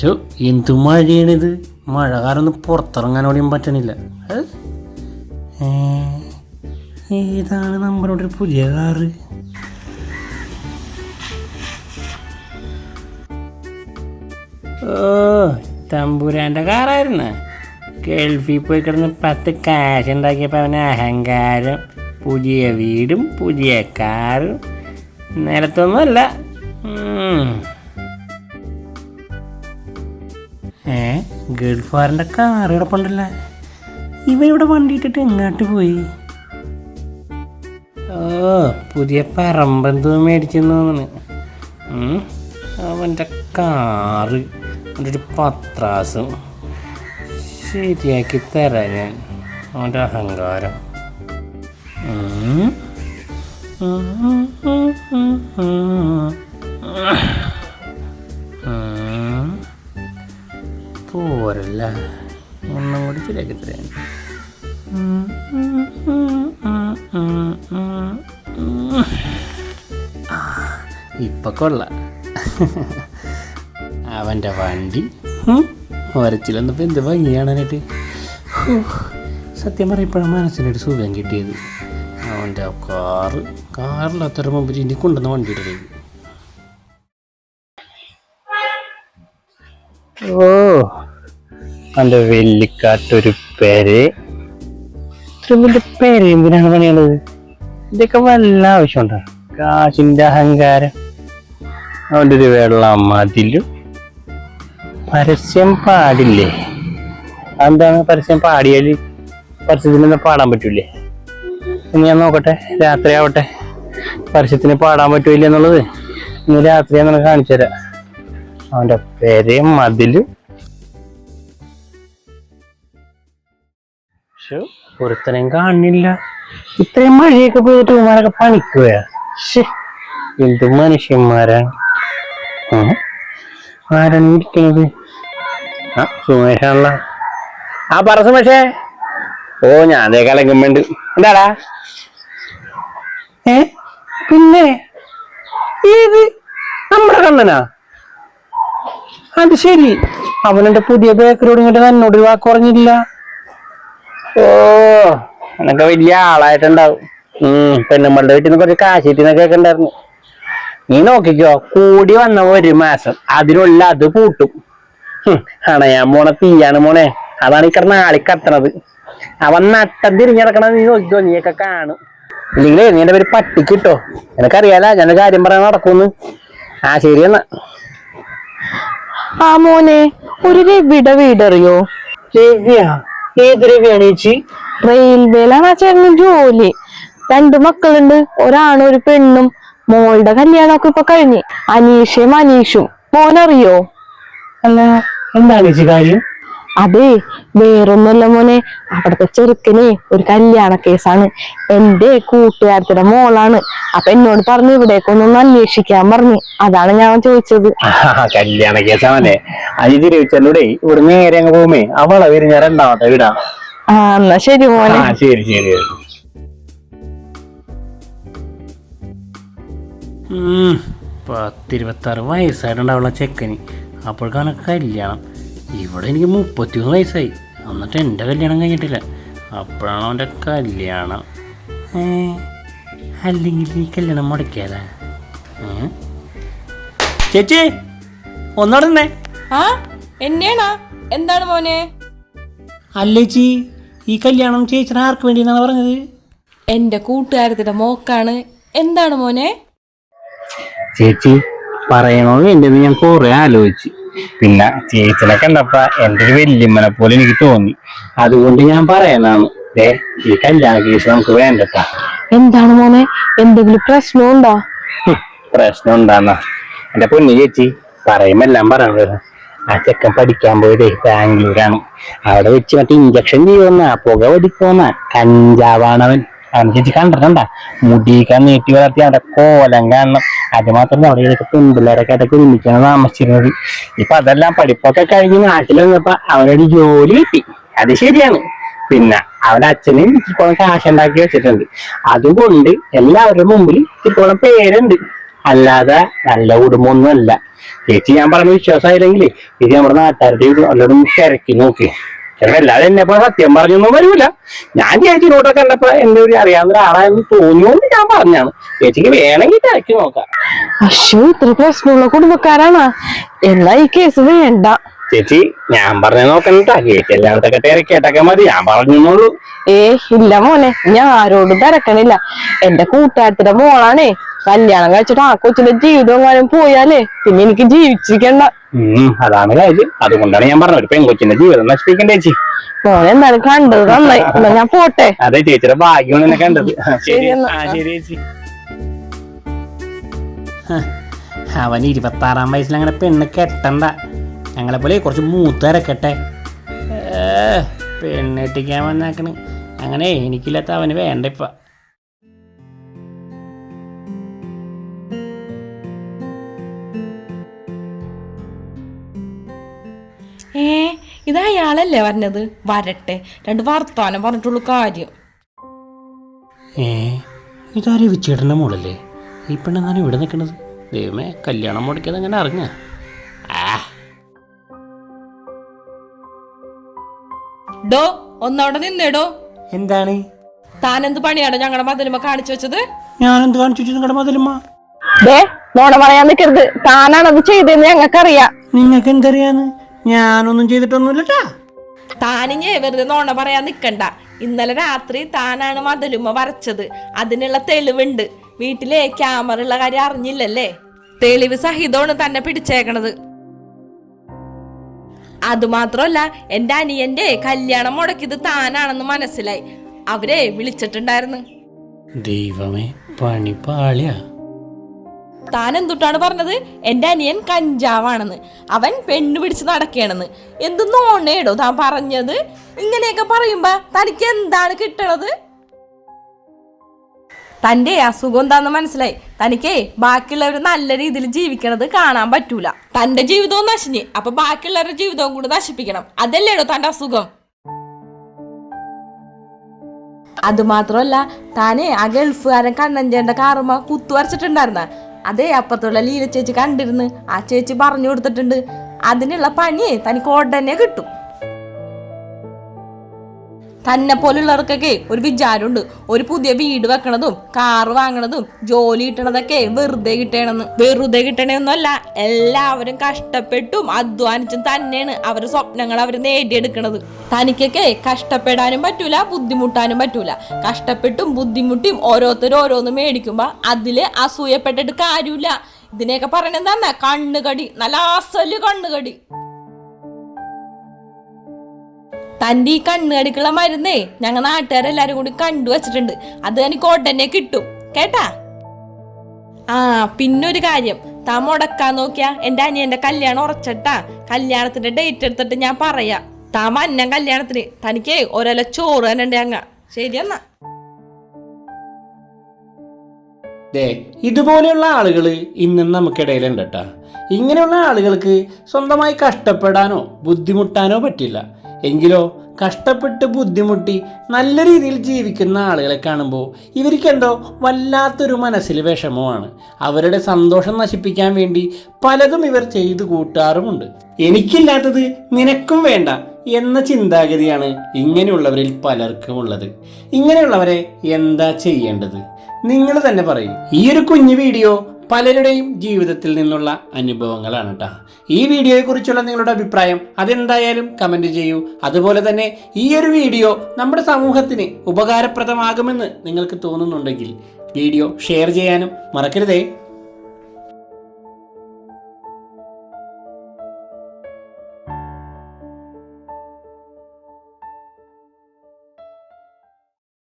ശോ എന്തു മഴയാണിത്? മഴ കാരണം പുറത്തിറങ്ങാൻ ഓടിയും പറ്റണില്ല. ഏതാണ് നമ്മുടെ ഒരു പുതിയ കാറ്? ഓ തമ്പുരാന്റെ കാറായിരുന്ന. ഗൾഫിൽ പോയി കിടന്ന് പത്ത് കാശ് ഉണ്ടാക്കിയപ്പോൾ അവന് അഹങ്കാരം പുതിയ വീടും പുതിയ കാറും. നിലത്തൊന്നുമല്ല ഉം. കാറ് കിടപ്പുണ്ടല്ലേ ഇവ ഇവിടെ വണ്ടി ഇട്ടിട്ട് എങ്ങോട്ട് പോയി ഓ പുതിയ പറമ്പെന്തോ മേടിച്ചെന്ന് തോന്നുന്നു. അവന്റെ കാറ് അവന്റെ ഒരു പത്രാസും ശരിയാക്കി തരാം ഞാൻ അവന്റെ അഹങ്കാരം ഉം. പോരല്ല ഒന്നും കൂടി ശരിയാക്കി തരാം. ഇപ്പൊ കൊള്ള. അവന്റെ വണ്ടി. വരച്ചില്ലെന്നപ്പോ എന്ത് ഭംഗിയാണാനായിട്ട് ഹൂ, സത്യം പറയപ്പോഴാണ് മനസ്സിനൊരു സുഖം കിട്ടിയത്. അവന്റെ കാറ് കാറിലത്ര മുമ്പ് ഇനി കൊണ്ടുവന്ന വണ്ടിയുടെ ഓ അവന്റെ വെല്ലിക്കാട്ടൊരു പേര്. വലിയ പേര് എന്തിനാണ് പണിയുള്ളത് ഇതൊക്കെ വല്ല ആവശ്യമുണ്ടോ? കാശിന്റെ അഹങ്കാരം. അവന്റെ ഒരു വെള്ളം മതിലും. പരസ്യം പാടില്ലേ? എന്താണ് പരസ്യം പാടിയാൽ പരസ്യത്തിന് പാടാൻ പറ്റൂലേ? ഞാൻ നോക്കട്ടെ രാത്രി ആവട്ടെ. പരസ്യത്തിന് പാടാൻ പറ്റൂല എന്നുള്ളത്? ഇന്ന് രാത്രി ഞാൻ കാണിച്ചു തരാം അവന്റെ പേര് മതിലും. പക്ഷെ ഒരുത്തനെയും കാണില്ല. ഇത്രയും മഴയൊക്കെ പോയിട്ട് ഇവന്മാരൊക്കെ പണിക്കുകയാ എന്ത് മനുഷ്യന്മാരാണ്. ആരാണ് ഇരിക്കുന്നത് ആ സുമേഷാണല്ല. ആ പറ സുമേഷേ. ഓ ഞാൻ അതേ കലങ്ങുമ്പോണ്ട്. എന്താടാ? ഏ പിന്നെ? ഏത്? നമ്മുടെ കണ്ണനാ? അത് ശരി. അവനെന്റെ പുതിയ ബേക്കറിയോട് ഇങ്ങോട്ട് തന്നോട് വാക്കുറഞ്ഞില്ല ഓ എന്നൊക്കെ വലിയ ആളായിട്ടുണ്ടാവും. ഉം പെണ്ണുമ്പളുടെ വീട്ടിൽ നിന്ന് കുറച്ച് കാശിട്ടിന്നൊക്കെ ഉണ്ടായിരുന്നു നീ നോക്കിക്കോ കൂടി വന്ന ഒരു മാസം അതിനുള്ള അത് പൂട്ടും. ഹും, അണയാൻ പോണ തീയാണ് മോനെ അതാണ് ഈ നാളെ കത്തണത്. അവൻ നട്ടം തിരിഞ്ഞിടക്കണത് നീ നോക്കിക്കോ നീയൊക്കെ കാണും. ഇല്ലെങ്കിലേ നീ എന്റെ പേര് പട്ടിക്ക് കിട്ടോ എനിക്കറിയാല ഞാൻ കാര്യം പറയാൻ നടക്കുന്നു. ആ ശരി എന്നാ. ആ മോനെ ഒരു രവിയുടെ വീടറിയോ? രവിയാ? ഏത് രവിയാണ് ചേച്ചി റെയിൽവേയിലാണ് ആ ചേട്ടന് ജോലി. രണ്ടു മക്കളുണ്ട്. ഒരാണും ഒരു പെണ്ണും. മോളുടെ കല്യാണമൊക്കെ ഇപ്പൊ കഴിഞ്ഞ്. അനീഷയും അനീഷും. മോനറിയോ? അല്ല എന്താണ് ചേച്ചി കാര്യം? അതെ വേറൊന്നുമല്ല മോനെ. അവിടുത്തെ ചെറുക്കനെ ഒരു കല്യാണ കേസാണ്. എന്റെ കൂട്ടുകാരത്തിന്റെ മോളാണ്. അപ്പൊ എന്നോട് പറഞ്ഞു ഇവിടേക്കൊന്നൊന്ന് അന്വേഷിക്കാൻ പറഞ്ഞു. അതാണ് ഞാൻ ചോദിച്ചത്. കല്യാണ കേസാണല്ലേ? അനിതി തിരുവിച്ചല്ലൂടെ ഇവിടെ നേരെ അങ്ങ് പോകുമേ. അവളെ വരുന്ന രണ്ടാമത്തെ വീടാ. ആ എന്നാ ശരി മോനെ. ആ ശരി ശരി പത്തിരുപത്താറ് വയസ്സായിട്ടുണ്ടാവുള്ള ചെക്കന്. അപ്പോഴേക്കാണ് കല്യാണം. ഇവിടെ എനിക്ക് മുപ്പത്തിയൊന്ന് വയസ്സായി. എന്നിട്ട് എന്റെ കല്യാണം കഴിഞ്ഞിട്ടില്ല. അപ്പോഴാണ് അവന്റെ കല്യാണം. അല്ലെങ്കിൽ ഈ കല്യാണം മുടക്കിയാലാ ചേച്ചി ഒന്നോടന്നെ ആ എന്നെയാണോ? എന്താണ് മോനെ? അല്ലേച്ചി ഈ കല്യാണം ചേച്ചിന് ആർക്ക് വേണ്ടി എന്നാണ് പറഞ്ഞത്? എന്റെ കൂട്ടുകാരത്തിന്റെ മോക്കാണ്. എന്താണ് മോനെ? ചേച്ചി പറയണോ വേണ്ടെന്ന് ഞാൻ കുറെ ആലോചിച്ചു. പിന്നെ ചേച്ചിനെ കണ്ടപ്പോ എന്റെ ഒരു വല്യമ്മനെ പോലെ എനിക്ക് തോന്നി. അതുകൊണ്ട് ഞാൻ പറയുന്നതാണ് ഈ കല്യാണ കേസ് നമുക്ക് വേണ്ടട്ടാ. എന്താണ് മോനെ? എന്തെങ്കിലും പ്രശ്നമുണ്ടോ? പ്രശ്നം ഉണ്ടാന്ന എന്റെ പൊന്നു ചേച്ചി പറയുമെല്ലാം പറയണത്. ആ ചെക്കൻ പഠിക്കാൻ പോയതേ ബാംഗ്ലൂരാണ്. അവിടെ വെച്ച് മറ്റേ ഇഞ്ചക്ഷൻ ചെയ്യുന്ന പുക പഠിക്കുന്ന കഞ്ചാവാണവൻ അവൻ ചേച്ചി കണ്ടിട്ടുണ്ട? മുടിയൊക്കെ നീട്ടി വളർത്തി അവന്റെ കോലം കാണണം. അത് മാത്രമല്ല അവിടെ ഇടയ്ക്ക് പെൺപിള്ളേരൊക്കെ അതൊക്കെ ഒരുമിക്കാണ് താമസിച്ചിരുന്നത്. ഇപ്പൊ അതെല്ലാം പഠിപ്പൊക്കെ കഴിഞ്ഞ് നാട്ടിൽ വന്നപ്പോ അവനൊരു ജോലി കിട്ടി. അത് ശരിയാണ്. പിന്നെ അവിടെ അച്ഛന് ഇപ്പോഴും കാശ് ഉണ്ടാക്കി വെച്ചിട്ടുണ്ട്. അതുകൊണ്ട് എല്ലാവരുടെ മുമ്പിൽ ഇപ്പോഴും പേരുണ്ട്. അല്ലാതെ നല്ല കുടുംബമൊന്നുമല്ല. ചേച്ചി ഞാൻ പറഞ്ഞ വിശ്വാസമായില്ലെങ്കിൽ ഇത് നമ്മുടെ നാട്ടുകാരുടെ നല്ലോണം തിരക്കി നോക്കി. ചിലപ്പോ എല്ലാവരും എന്നെ പോലെ സത്യം പറഞ്ഞൊന്നും വരൂല. ഞാൻ ചേച്ചി നോട്ടൊക്കെ കണ്ടപ്പോ എന്റെ ഒരു അറിയാവുന്ന ഒരാളായെന്ന് തോന്നിയോണ്ട് ഞാൻ പറഞ്ഞാണ് ചേച്ചിക്ക് വേണമെങ്കിൽ തിരക്കി നോക്കാം. അശ്വ ഇത്ര പ്രശ്നമുള്ള കുടുംബക്കാരാണ്? എന്നാ ഈ കേസ് വേണ്ട. ചേച്ചി ഞാൻ പറഞ്ഞ നോക്കണ്ടാ. ചേച്ചി എല്ലായിടത്തൊക്കെ തിരക്കേട്ടൊക്കെ മതി. ഞാൻ പറഞ്ഞോളൂ ഏ ഇല്ല മോനെ ഞാൻ ആരോടും തിരക്കണില്ല. എന്റെ കൂട്ടുകാരത്തിന്റെ മോളാണേ കല്യാണം കഴിച്ചിട്ട് ആ കൊച്ചിന്റെ ജീവിതം എങ്ങാനും പോയാലേ പിന്നെ എനിക്ക് ജീവിച്ചിരിക്കണ്ട. അതാണ് കാര്യം. അതുകൊണ്ടാണ് ഞാൻ പറഞ്ഞത്. ഒരു പെൺകൊച്ചിന്റെ ജീവിതം നശിപ്പിക്കണ്ടേ ചേച്ചി. മോനെ എന്തായാലും കണ്ടത് നന്നായി. എന്നാ ഞാൻ പോട്ടെ. അതെ ചേച്ചിയുടെ ഭാഗ്യമാണ് എന്നെ കണ്ടത്. ശരി. ചേച്ചി. അവൻ ഇരുപത്തി ആറാം വയസ്സിൽ അങ്ങനെ പെണ്ണ് കെട്ടണ്ട. ഞങ്ങളെ പോലെ കുറച്ച് മൂത്തരക്കട്ടെ പെണ്ണെട്ടിക്കാൻ വന്നാക്കണ്. അങ്ങനെ എനിക്കില്ലാത്ത അവന് വേണ്ട ഇപ്പ. ഏ ഇത് അയാളല്ലേ പറഞ്ഞത് വരട്ടെ. രണ്ട് വർത്താനം പറഞ്ഞിട്ടുള്ള കാര്യം. ഏ ഇതാരെ വിച്ചേട്ടന്റെ മോളല്ലേ? ഈ പെണ്ണെന്നാണ് ഇവിടെ നിൽക്കണത് ദൈവമേ കല്യാണം മുടക്കിയത് അങ്ങനെ അറിഞ്ഞ? ഡോ ഒന്നവിടെ നിന്നേടോ. എന്താണ്? താൻ എന്ത് പണിയാണോ ഞങ്ങളുടെ മതിലുമ കാണിച്ചു വെച്ചത്? ഞാൻ എന്ത് കാണിച്ചു നിങ്ങളുടെ മതിലുമ്മ? ദേ നോണ പറയാൻ നിൽക്കരുത് താനാണത് ചെയ്തതെന്ന് ഞങ്ങൾക്കറിയാം. നിങ്ങൾക്ക് എന്തറിയാന്ന് ഞാനൊന്നും ചെയ്തിട്ടൊന്നുമില്ലട്ടാ. താനിഞ്ഞേ വെറുതെ നോണ പറയാൻ നിക്കണ്ട. ഇന്നലെ രാത്രി താനാണ് മതിലുമ വരച്ചത്. അതിനുള്ള തെളിവുണ്ട്. വീട്ടിലെ ക്യാമറ ഉള്ള കാര്യം അറിഞ്ഞില്ലല്ലേ? തെളിവ് സഹിതമാണ് തന്നെ പിടിച്ചേക്കണത്. അതുമാത്രമല്ല എന്റെ അനിയന്റെ കല്യാണം മുടക്കിയത് താനാണെന്ന് മനസ്സിലായി. അവരെ വിളിച്ചിട്ടുണ്ടായിരുന്നു. ദൈവമേ പണി പാളിയാ. താൻ എന്തുട്ടാണ് പറഞ്ഞത്? എന്റെ അനിയൻ കഞ്ചാവാണെന്ന്. അവൻ പെണ്ണു പിടിച്ച് നടക്കുകയാണെന്ന്. എന്ത് നോണേടോ താൻ പറഞ്ഞത്? ഇങ്ങനെയൊക്കെ പറയുമ്പോ തനിക്ക് എന്താണ് കിട്ടണത്? തന്റെ അസുഖം എന്താന്ന് മനസ്സിലായി. തനിക്കേ ബാക്കിയുള്ളവർ നല്ല രീതിയിൽ ജീവിക്കണത് കാണാൻ പറ്റൂല. തന്റെ ജീവിതവും നശിഞ്ഞ്. അപ്പൊ ബാക്കിയുള്ളവരുടെ ജീവിതവും കൂടി നശിപ്പിക്കണം. അതല്ലേടോ തന്റെ അസുഖം. അതുമാത്രമല്ല താനെ ആ ഗൾഫുകാരൻ കണ്ണഞ്ചേണ്ട കാറുമ കുത്തു വരച്ചിട്ടുണ്ടായിരുന്ന. അതേ അപ്പത്തുള്ള ലീല ചേച്ചി കണ്ടിരുന്ന് ആ ചേച്ചി പറഞ്ഞു കൊടുത്തിട്ടുണ്ട്. അതിനുള്ള പണിയെ തനിക്ക് ഉടനെ കിട്ടും. തന്നെ പോലുള്ളവർക്കൊക്കെ ഒരു വിചാരമുണ്ട്. ഒരു പുതിയ വീട് വെക്കണതും കാർ വാങ്ങണതും ജോലി കിട്ടണതൊക്കെ വെറുതെ കിട്ടണമെന്ന് വെറുതെ കിട്ടണമെന്നല്ല എല്ലാവരും കഷ്ടപ്പെട്ടും അധ്വാനിച്ചും തന്നെയാണ് അവരുടെ സ്വപ്നങ്ങൾ അവർ നേടിയെടുക്കണത്. തനിക്കൊക്കെ കഷ്ടപ്പെടാനും പറ്റൂല ബുദ്ധിമുട്ടാനും പറ്റൂല. കഷ്ടപ്പെട്ടും ബുദ്ധിമുട്ടിയും ഓരോരുത്തരും ഓരോന്ന് മേടിക്കുമ്പോ അതിൽ അസൂയപ്പെട്ടിട്ട് കാര്യമില്ല. ഇതിനെയൊക്കെ പറയണെന്താ കണ്ണുകടി നല്ല അസൽ കണ്ണുകടി. തന്റെ ഈ കണ്ണുകടിക്കുള്ള മരുന്നേ ഞങ്ങൾ നാട്ടുകാരെല്ലാരും കൂടി കണ്ടു വച്ചിട്ടുണ്ട്. അത് എനിക്ക് ഉടനെ കിട്ടും. കേട്ടാ? ആ പിന്നൊരു കാര്യം. താ മുടക്കാൻ നോക്കിയാ എന്റെ അനിയന്റെ കല്യാണം ഉറച്ചട്ടാ. കല്യാണത്തിന്റെ ഡേറ്റ് എടുത്തിട്ട് ഞാൻ പറയാ. താ മന്ന കല്യാണത്തിന് തനിക്ക് ഒരല ചോറ് തന്നെ ഉണ്ട് അങ്ങ. എന്നാ. ഇതുപോലെയുള്ള ആളുകൾ ഇന്നും നമുക്കിടയിലുണ്ട് കേട്ടാ ഇങ്ങനെയുള്ള ആളുകൾക്ക് സ്വന്തമായി കഷ്ടപ്പെടാനോ ബുദ്ധിമുട്ടാനോ പറ്റില്ല. എങ്കിലോ കഷ്ടപ്പെട്ട് ബുദ്ധിമുട്ടി നല്ല രീതിയിൽ ജീവിക്കുന്ന ആളുകളെ കാണുമ്പോൾ ഇവർക്കെന്തോ വല്ലാത്തൊരു മനസ്സിൽ വിഷമമാണ്. അവരുടെ സന്തോഷം നശിപ്പിക്കാൻ വേണ്ടി പലതും ഇവർ ചെയ്തു കൂട്ടാറുമുണ്ട്. എനിക്കില്ലാത്തത് നിനക്കും വേണ്ട എന്ന ചിന്താഗതിയാണ് ഇങ്ങനെയുള്ളവരിൽ പലർക്കും ഉള്ളത്. ഇങ്ങനെയുള്ളവരെ എന്താ ചെയ്യേണ്ടത്? നിങ്ങൾ തന്നെ പറയും. ഈ ഒരു കുഞ്ഞു വീഡിയോ പലരുടെയും ജീവിതത്തിൽ നിന്നുള്ള അനുഭവങ്ങളാണ് കേട്ടോ ഈ വീഡിയോയെക്കുറിച്ചുള്ള നിങ്ങളുടെ അഭിപ്രായം അതെന്തായാലും കമന്റ് ചെയ്യൂ. അതുപോലെ തന്നെ ഈ ഒരു വീഡിയോ നമ്മുടെ സമൂഹത്തിന് ഉപകാരപ്രദമാകുമെന്ന് നിങ്ങൾക്ക് തോന്നുന്നുണ്ടെങ്കിൽ വീഡിയോ ഷെയർ ചെയ്യാനും മറക്കരുതേ.